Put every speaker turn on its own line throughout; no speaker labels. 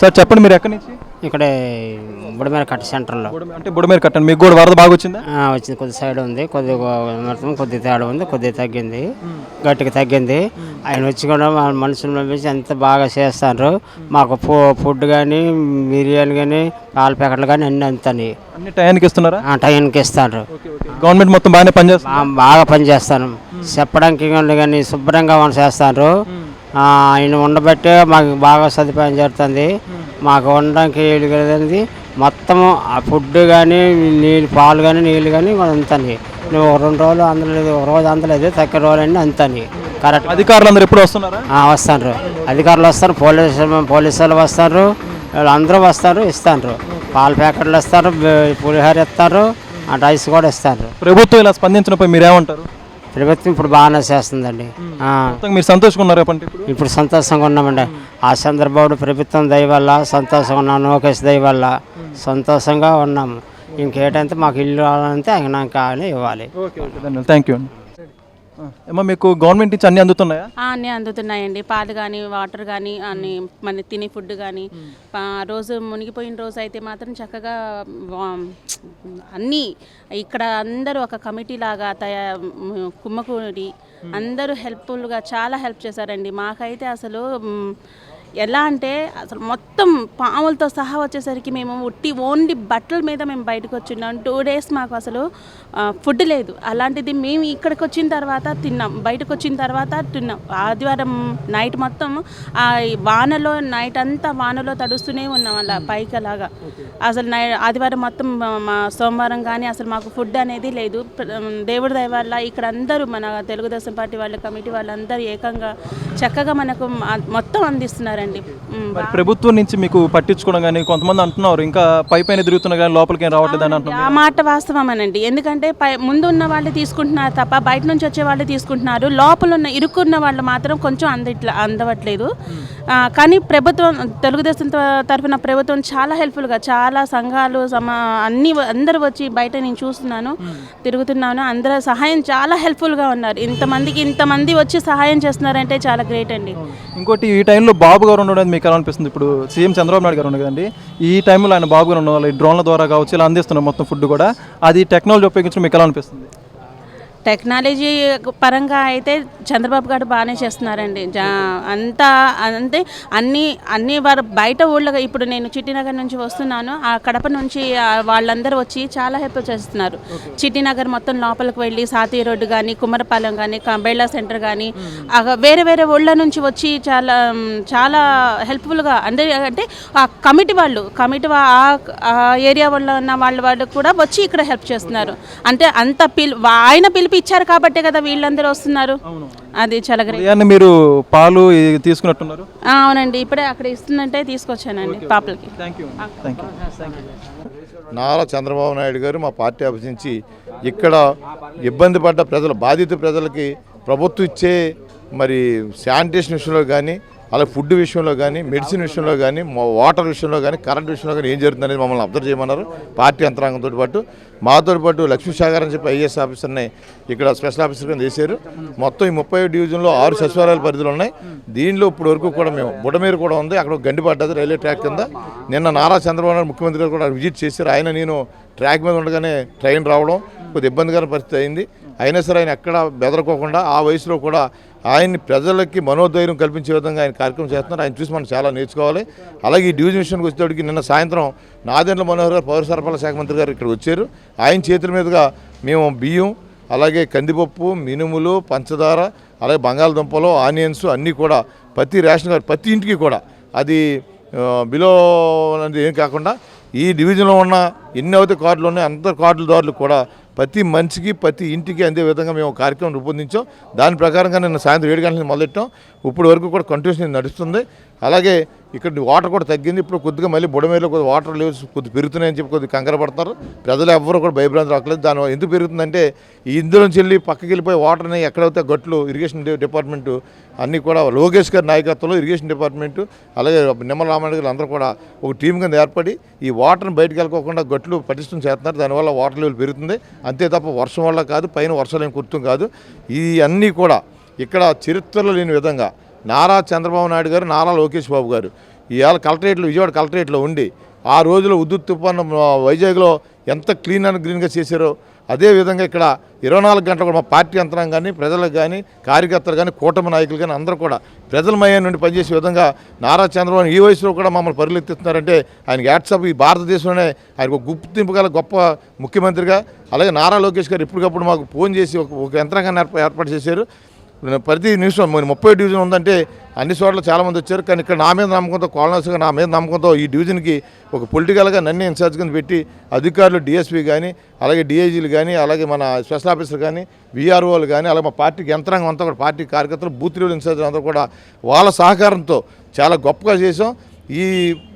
Sir చెప్పండి మీరు ఎక్కడి నుంచి?
ఇక్కడే బుడమేర కట్ట సెంటర్లో.
అంటే బుడమేరు కట్టండి. మీకు కూడా వరద బాగా వచ్చిందా?
వచ్చింది. కొద్ది సైడ్ ఉంది. కొద్దిగా కొద్ది తేడా ఉంది. కొద్దిగా తగ్గింది. గట్టిగా తగ్గింది. ఆయన వచ్చి కూడా మా మనుషులు పంపించి ఎంత బాగా చేస్తారు మాకు ఫుడ్ కానీ బిర్యానీ కానీ పాల ప్యాకెట్లు కానీ అన్నీ
అన్ని టయానికి ఇస్తున్నారా?
ఆ టైంకి ఇస్తారు
గవర్నమెంట్ మొత్తం బాగానే పనిచేస్తుంది?
బా- బాగా పనిచేస్తాను. చెప్పడానికి కానీ శుభ్రంగా చేస్తారు ఆయన ఉండబట్టే మాకు బాగా సదుపాయం జరుగుతుంది. మాకు ఉండడానికి వీలు కలదండి మొత్తము ఆ ఫుడ్ కానీ నీళ్ళు పాలు కానీ నీళ్ళు కానీ అందుతాయి. నువ్వు రెండు రోజులు అందలేదు ఒక రోజు అందలేదు తక్కువ రోజులన్నీ అందుతాయి. కరెక్ట్
అధికారులు అందరు ఎప్పుడు వస్తున్నారా?
వస్తారు. అధికారులు వస్తారు పోలీసు పోలీసు వాళ్ళు వస్తారు వాళ్ళందరూ వస్తారు ఇస్తారు. పాల ప్యాకెట్లు ఇస్తారు పులిహోర ఇస్తారు ఆ రైస్ కూడా ఇస్తారు.
ప్రభుత్వం ఇలా స్పందించినప్పుడు మీరేమంటారు?
ప్రభుత్వం ఇప్పుడు బాగానే చేస్తుందండి. ఆ,
మొత్తం మీరు సంతోషంగా ఉన్నారు ఇప్పుడు
ఇప్పుడు సంతోషంగా ఉన్నామండి. ఆ చంద్రబాబు ప్రభుత్వం దయ వల్ల సంతోషంగా ఉన్నాం లోకేష్ దయ వల్ల సంతోషంగా ఉన్నాము. ఇంకేటంటే మాకు ఇల్లు రావాలంటే ఆయన కానీ ఇవ్వాలి.
ఓకే ఓకే ధన్యవాదాలు. థ్యాంక్ యూ అండి. ఏమో మీకు గవర్నమెంట్ నుంచి అన్ని అందుతున్నాయా?
అన్నీ అందుతున్నాయండి. పాలు కానీ వాటర్ కానీ అన్ని మన తినే ఫుడ్ కానీ రోజు మునిగిపోయిన రోజు అయితే మాత్రం చక్కగా అన్నీ ఇక్కడ అందరూ ఒక కమిటీ లాగా తయా కుమ్మకూడి అందరూ హెల్ప్ఫుల్గా చాలా హెల్ప్ చేశారండి. మాకైతే అసలు ఎలా అంటే అసలు మొత్తం పాములతో సహా వచ్చేసరికి మేము ఉట్టి ఓన్లీ బట్టల మీద మేము బయటకు వచ్చిన్నాం టూ డేస్ మాకు అసలు ఫుడ్ లేదు. అలాంటిది మేము ఇక్కడికి వచ్చిన తర్వాత తిన్నాం. బయటకు వచ్చిన తర్వాత తిన్నాం. ఆదివారం నైట్ మొత్తం ఆ వానలో నైట్ అంతా వానలో తడుస్తూనే ఉన్నాం అలా పైకి అలాగా. అసలు నై ఆదివారం మొత్తం మా- సోమవారం కానీ అసలు మాకు ఫుడ్ అనేది లేదు. దేవుడి దయ వల్ల ఇక్కడ అందరూ మన తెలుగుదేశం పార్టీ వాళ్ళ కమిటీ వాళ్ళందరూ ఏకంగా చక్కగా మనకు మొత్తం అందిస్తున్నారండి
మరి ప్రభుత్వం నుంచి మీకు పట్టించుకోవడం కానీ కొంతమంది అంటున్నారు ఇంకా పై పైన తిరుగుతున్నా కానీ లోపలికి ఏం రావట్లేదు అని అంటున్నారు
ఆ మాట వాస్తవమేనండి. ఎందుకంటే పై ముందు ఉన్న వాళ్ళు తీసుకుంటున్నారు తప్ప బయట నుంచి వచ్చే వాళ్ళు తీసుకుంటున్నారు. లోపల ఉన్న ఇరుక్కున్న వాళ్ళు మాత్రం కొంచెం అందిట్ల అందవట్లేదు. కానీ ప్రభుత్వం తెలుగుదేశం తరఫున ప్రభుత్వం చాలా హెల్ప్ఫుల్గా చాలా సంఘాలు సమ అన్ని అందరూ వచ్చి బయట నేను చూస్తున్నాను తిరుగుతున్నాను అందరూ సహాయం చాలా హెల్ప్ఫుల్గా ఉన్నారు. ఇంతమందికి ఇంతమంది వచ్చి సహాయం చేస్తున్నారంటే చాలా గ్రేట్ అండి.
ఇంకోటి ఈ టైంలో బాబు గారు ఉండడం మీకు ఎలా అనిపిస్తుంది? ఇప్పుడు సీఎం చంద్రబాబు నాయుడు గారు కదండి ఈ టైంలో ఆయన బాబు గారు ఈ డ్రోన్ల ద్వారా కావచ్చు ఇలా అందిస్తున్నారు మొత్తం ఫుడ్ కూడా అది టెక్నాలజీ ఉపయోగించడం మీకు ఎలా అనిపిస్తుంది?
టెక్నాలజీ పరంగా అయితే చంద్రబాబు గారు బాగానే చేస్తున్నారండి. జా అంతా అంటే అన్ని అన్ని వారు బయట ఊళ్ళో ఇప్పుడు నేను చిట్టినగర్ నుంచి వస్తున్నాను. ఆ కడప నుంచి వాళ్ళందరూ వచ్చి చాలా హెల్ప్ చేస్తున్నారు. చిట్టినగర్ మొత్తం లోపలికి వెళ్ళి సాతి రోడ్డు కానీ కుమ్మరపాలెం కానీ కంబైళ్ళ సెంటర్ కానీ వేరే వేరే ఊళ్ళ నుంచి వచ్చి చాలా చాలా హెల్ప్ఫుల్గా అంటే అంటే ఆ కమిటీ వాళ్ళు కమిటీ ఆ- ఏరియా వాళ్ళ ఉన్న వాళ్ళ వాళ్ళు కూడా వచ్చి ఇక్కడ హెల్ప్ చేస్తున్నారు. అంటే అంత పిలు ఆయన పిలిపి ఇచ్చారు కాబట్టే కదా వీళ్ళందరూ వస్తున్నారు. అది చాలా
ఉదయాన్నే మీరు పాలు ఇది తీసుకున్నట్టున్నారు?
ఆ, అవునండి. ఇప్పుడే అక్కడ ఇస్తుందంటే తీసుకొచ్చానండి పాపలకి.
Thank you thank you
Nara Chandrababu Naidu garu మా పార్టీ ఆఫీస్ నుంచి ఇక్కడ ఇబ్బంది పడ్డ ప్రజలు బాధిత ప్రజలకి ప్రభుత్వం ఇచ్చే మరి శానిటేషన్ విషయంలో కానీ అలాగే ఫుడ్ విషయంలో కానీ మెడిసిన్ విషయంలో కానీ వాటర్ విషయంలో కానీ కరెంట్ విషయంలో కానీ ఏం జరుగుతుందనేది మమ్మల్ని అబ్జర్వ్ చేయమన్నారు. పార్టీ యంత్రాంగంతో పాటు మాతో పాటు లక్ష్మీ సాగర్ అని చెప్పి ఐఏఎస్ ఆఫీసర్ని ఇక్కడ స్పెషల్ ఆఫీసర్ కింద చేశారు. మొత్తం ఈ ముప్పై డివిజన్లో ఆరు సచివాలయాల పరిధిలో ఉన్నాయి. దీనిలో ఇప్పుడు వరకు కూడా మేము బుడమేరు కూడా ఉంది. అక్కడ గండిపడ్డది రైల్వే ట్రాక్ కింద. నిన్న నారా చంద్రబాబు నాయుడు ముఖ్యమంత్రి గారు కూడా విజిట్ చేశారు. ఆయన నేను ట్రాక్ మీద ఉండగానే ట్రైన్ రావడం కొద్ది ఇబ్బందికర పరిస్థితి అయింది. అయినా సరే ఆయన ఎక్కడ బెదరకోకుండా ఆ వయసులో కూడా ఆయన్ని ప్రజలకి మనోధైర్యం కల్పించే విధంగా ఆయన కార్యక్రమం చేస్తున్నారు. ఆయన చూసి మనం చాలా నేర్చుకోవాలి. అలాగే ఈ డివిజన్ విషయానికి వచ్చేటప్పటికి నిన్న సాయంత్రం నాదెండ్ల మనోహర్ గారు పౌర సరఫరాల శాఖ మంత్రి గారు ఇక్కడ వచ్చారు. ఆయన చేతుల మీదుగా మేము బియ్యం అలాగే కందిపప్పు మినుములు పంచదార అలాగే బంగాళదుంపలు ఆనియన్స్ అన్నీ కూడా ప్రతి రేషన్ కార్డు ప్రతి ఇంటికి కూడా అది బిలో అనేది ఏం కాకుండా ఈ డివిజన్లో ఉన్న ఎన్ని అయితే కార్డులు ఉన్నాయో అంత కార్డులదారులు కూడా ప్రతి మనిషికి ప్రతి ఇంటికి అందే విధంగా మేము కార్యక్రమం రూపొందించాం. దాని ప్రకారంగా నిన్న సాయంత్రం ఏడు గంటల నుంచి మొదలెట్టాం. ఇప్పుడు వరకు కూడా కంటిన్యూస్ నడుస్తుంది. అలాగే ఇక్కడ వాటర్ కూడా తగ్గింది. ఇప్పుడు కొద్దిగా మళ్ళీ బుడమేలో కొద్దిగా వాటర్ లెవెల్స్ కొద్ది పెరుగుతున్నాయని చెప్పి కొద్దిగా కంగారు పడతారు. ప్రజలు ఎవ్వరూ కూడా భయభ్రాంతి రావట్లేదు. దాని ఎందుకు పెరుగుతుందంటే ఈ ఇందులోంచి వెళ్ళి పక్కకి వెళ్ళిపోయి వాటర్ని ఎక్కడైతే గట్లు ఇరిగేషన్ డిపార్ట్మెంట్ డిపార్ట్మెంటు అన్నీ కూడా లోకేష్ గారి నాయకత్వంలో ఇరిగేషన్ డిపార్ట్మెంటు అలాగే నిమ్మల రామారెడ్డి గారు అందరూ కూడా ఒక టీం కింద ఏర్పడి ఈ వాటర్ని బయటకు వెళ్ళకోకుండా గట్లు పటిష్టం చేస్తున్నారు. దానివల్ల వాటర్ లెవెల్ పెరుగుతుంది. అంతే తప్ప వర్షం వల్ల కాదు పైన వర్షాలు ఏం కుర్తం కాదు. ఇవన్నీ అన్నీ కూడా ఇక్కడ చరిత్రలో లేని విధంగా నారా చంద్రబాబు నాయుడు గారు నారా లోకేష్ బాబు గారు ఇవాళ కలెక్టరేట్లో విజయవాడ కలెక్టరేట్లో ఉండి ఆ రోజులో ఉద్దుత్ తుఫాను వైజాగ్లో ఎంత క్లీన్ అండ్ గ్రీన్గా చేశారో అదే విధంగా ఇక్కడ ఇరవై నాలుగు గంటలు కూడా మా పార్టీ యంత్రం కానీ ప్రజలకు కానీ కార్యకర్తలు కానీ కూటమి నాయకులు కానీ అందరూ కూడా ప్రజలమయ్యే నుండి పనిచేసే విధంగా నారా చంద్రబాబు ఈ వయసులో కూడా మమ్మల్ని పరిలెత్తిస్తున్నారంటే ఆయన యాట్సాప్ ఈ భారతదేశంలోనే ఆయన ఒక గుర్తింపు గల గొప్ప ముఖ్యమంత్రిగా అలాగే నారా లోకేష్ గారు ఎప్పటికప్పుడు మాకు ఫోన్ చేసి ఒక ఒక యంత్రాంగాన్ని ఏర్పాటు చేశారు. ప్రతి నిమిషం ముప్పై డివిజన్ ఉందంటే అన్ని చోట్ల చాలామంది వచ్చారు. కానీ ఇక్కడ నా మీద నమ్మకంతో కోలనస్గా నా మీద నమ్మకంతో ఈ డివిజన్కి ఒక పొలిటికల్గా నన్ను ఇన్ఛార్జ్ కింద పెట్టి అధికారులు డిఎస్పీ కానీ అలాగే డిఐజీలు కానీ అలాగే మన స్పెషల్ ఆఫీసర్ కానీ విఆర్ఓలు కానీ అలాగే మా పార్టీకి యంత్రాంగం అంతా కూడా పార్టీ కార్యకర్తలు బూత్ లెవెల్ ఇన్ఛార్జ్ అందరూ కూడా వాళ్ళ సహకారంతో చాలా గొప్పగా చేసాం ఈ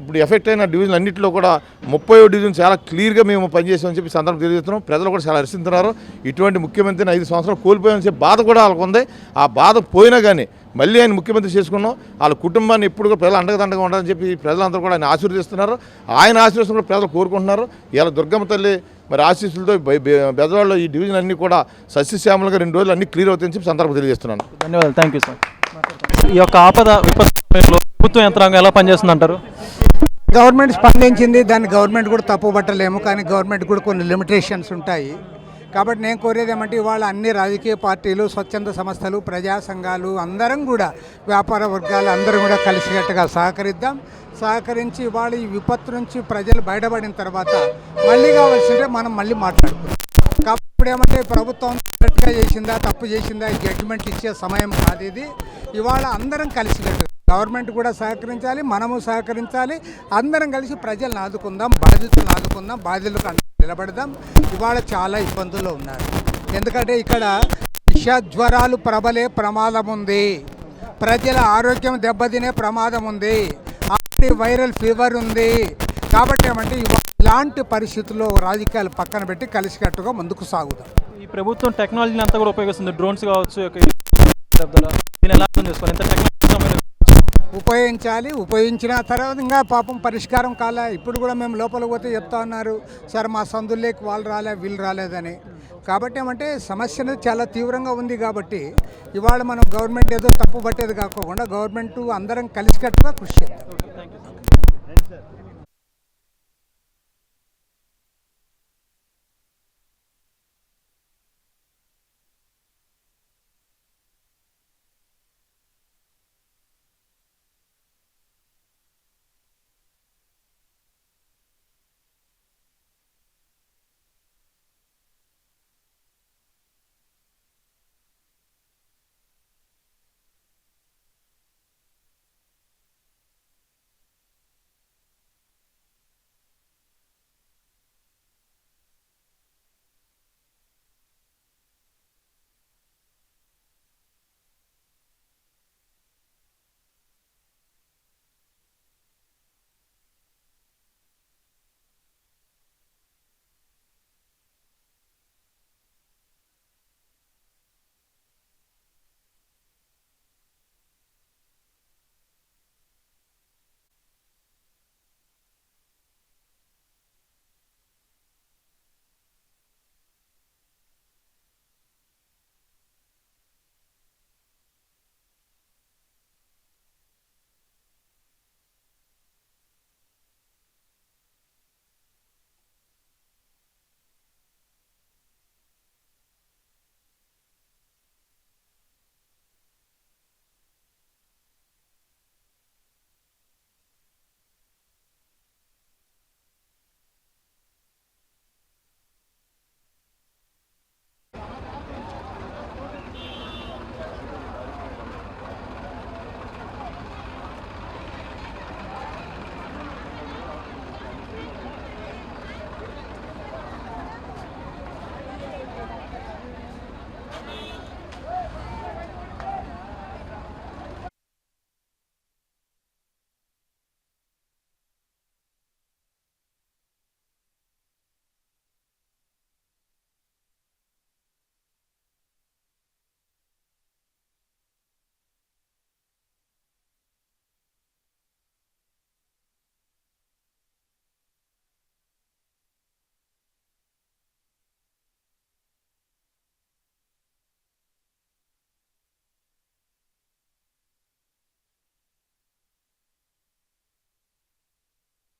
ఇప్పుడు ఎఫెక్ట్ అయిన డివిజన్ అన్నింటిలో కూడా ముప్పై డివిజన్ చాలా క్లియర్గా మేము పనిచేసామని చెప్పి సందర్భం తెలియజేస్తున్నాం. ప్రజలు కూడా చాలా హర్షిస్తున్నారు. ఇటువంటి ముఖ్యమంత్రిని ఐదు సంవత్సరాలు కోల్పోయామని చెప్పి బాధ కూడా వాళ్ళకు ఉంది. ఆ బాధ పోయినా కానీ మళ్ళీ ఆయన ముఖ్యమంత్రి చేసుకున్నాం. వాళ్ళ కుటుంబాన్ని ఎప్పుడు కూడా ప్రజలు అండగదండగా ఉండాలని చెప్పి ప్రజలందరూ కూడా ఆయన ఆశీర్వదిస్తున్నారు. ఆయన ఆశీర్వదించడం కూడా ప్రజలు కోరుకుంటున్నారు. ఇలా దుర్గమ్మ తల్లి మరి ఆశీస్సులతో బెదవాళ్ళు ఈ డివిజన్ అన్నీ కూడా సస్యశ్యామలుగా రెండు రోజులు అన్ని క్లియర్ అవుతాయని చెప్పి సందర్భం తెలియజేస్తున్నాను.
ధన్యవాదాలు. Thank you sir. ఈ యొక్క ఆపద విపత్తు ప్రభుత్వ యంత్రాంగం ఎలా పనిచేస్తుంది అంటారు
గవర్నమెంట్ స్పందించింది దాన్ని గవర్నమెంట్ కూడా తప్పు పట్టలేము కానీ గవర్నమెంట్ కూడా కొన్ని లిమిటేషన్స్ ఉంటాయి. కాబట్టి నేను కోరేది ఏమంటే ఇవాళ అన్ని రాజకీయ పార్టీలు స్వచ్ఛంద సంస్థలు ప్రజా సంఘాలు అందరం కూడా వ్యాపార వర్గాలు అందరం కూడా కలిసికట్టుగా సహకరిద్దాం. సహకరించి ఇవాళ ఈ విపత్తు నుంచి ప్రజలు బయటపడిన తర్వాత మళ్ళీ కావాల్సింటే మనం మళ్ళీ మాట్లాడుకుందాం. కాబట్టి ఏమంటే ప్రభుత్వం చేసిందా తప్పు చేసిందా జడ్జిమెంట్ ఇచ్చే సమయం కాదు ఇది. ఇవాళ అందరం కలిసికట్టుగా గవర్నమెంట్ కూడా సహకరించాలి మనము సహకరించాలి. అందరం కలిసి ప్రజలను ఆదుకుందాం బాధితులను ఆదుకుందాం బాధితులకు నిలబడదాం. ఇవాళ చాలా ఇబ్బందుల్లో ఉన్నారు. ఎందుకంటే ఇక్కడ విష జ్వరాలు ప్రబలే ప్రమాదం ఉంది. ప్రజల ఆరోగ్యం దెబ్బతినే ప్రమాదం ఉంది. వైరల్ ఫీవర్ ఉంది. కాబట్టి ఏమంటే ఇలాంటి పరిస్థితుల్లో రాజకీయాలు పక్కన పెట్టి కలిసికట్టుగా ముందుకు సాగుదాం.
ఈ ప్రభుత్వం టెక్నాలజీని అంతా కూడా ఉపయోగిస్తుంది. డ్రోన్స్ కావచ్చు ఎలా అర్థం చేసుకోవాలి?
ఉపయోగించాలి ఉపయోగించిన తర్వాత ఇంకా పాపం పరిష్కారం కాలే. ఇప్పుడు కూడా మేము లోపలికి పోతే చెప్తా ఉన్నారు సార్ మా సందుల్లోకి వాళ్ళు రాలే వీళ్ళు రాలేదని. కాబట్టి ఏమంటే సమస్య అనేది చాలా తీవ్రంగా ఉంది కాబట్టి ఇవాళ మనం గవర్నమెంట్ ఏదో తప్పు పట్టేది కాకుండా గవర్నమెంట్ అందరం కలిసికట్టుగా కృషి చేద్దాం.